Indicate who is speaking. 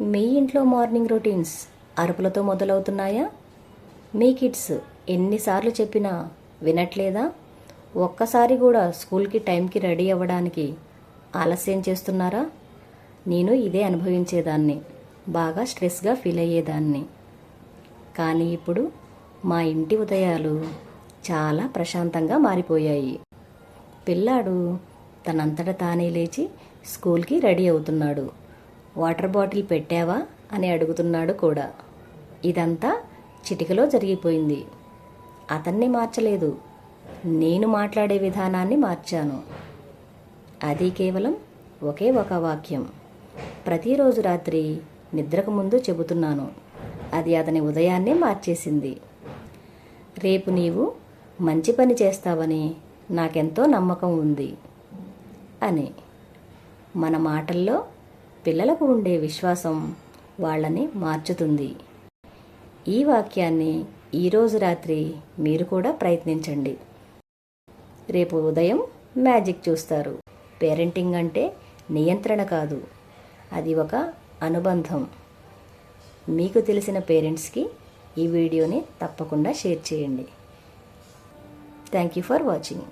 Speaker 1: మీ ఇంట్లో morning routines అరుపులతో మొదలవుతున్నాయా? మీ కిడ్స్ ఎన్నిసార్లు చెప్పినా వినట్లేదా? ఒక్కసారి కూడా స్కూల్కి టైంకి రెడీ అవ్వడానికి ఆలస్యం చేస్తున్నారా? నేను ఇదే అనుభవించేదాన్ని బాగా స్ట్రెస్గా ఫీల్ అయ్యేదాన్ని. కానీ ఇప్పుడు మా ఇంటి ఉదయాలు చాలా ప్రశాంతంగా మారిపోయాయి. పిల్లాడు తనంతట తానే లేచి స్కూల్కి రెడీ అవుతున్నాడు. వాటర్ బాటిల్ పెట్టావా? అని అడుగుతున్నాడు కూడా. ఇదంతా చిటికలో జరిగిపోయింది. అతన్ని మార్చలేదు. నేను మాట్లాడే విధానాన్ని మార్చాను. అది కేవలం ఒకే ఒక వాక్యం. ప్రతిరోజు రాత్రి నిద్రకు ముందు చెబుతున్నాను. అది అతని ఉదయాన్నే మార్చేసింది. రేపు నీవు మంచి పని చేస్తావని నాకెంతో నమ్మకం ఉంది. అని. మన మాటల్లో పిల్లలకు ఉండే విశ్వాసం వాళ్ళని మార్చుతుంది. ఈ వాక్యాన్ని ఈరోజు రాత్రి మీరు కూడా ప్రయత్నించండి. రేపు ఉదయం మ్యాజిక్ చూస్తారు. పేరెంటింగ్ అంటే నియంత్రణ కాదు అది ఒక అనుబంధం. మీకు తెలిసిన పేరెంట్స్కి ఈ వీడియోని తప్పకుండా షేర్ చేయండి. Thank you for watching.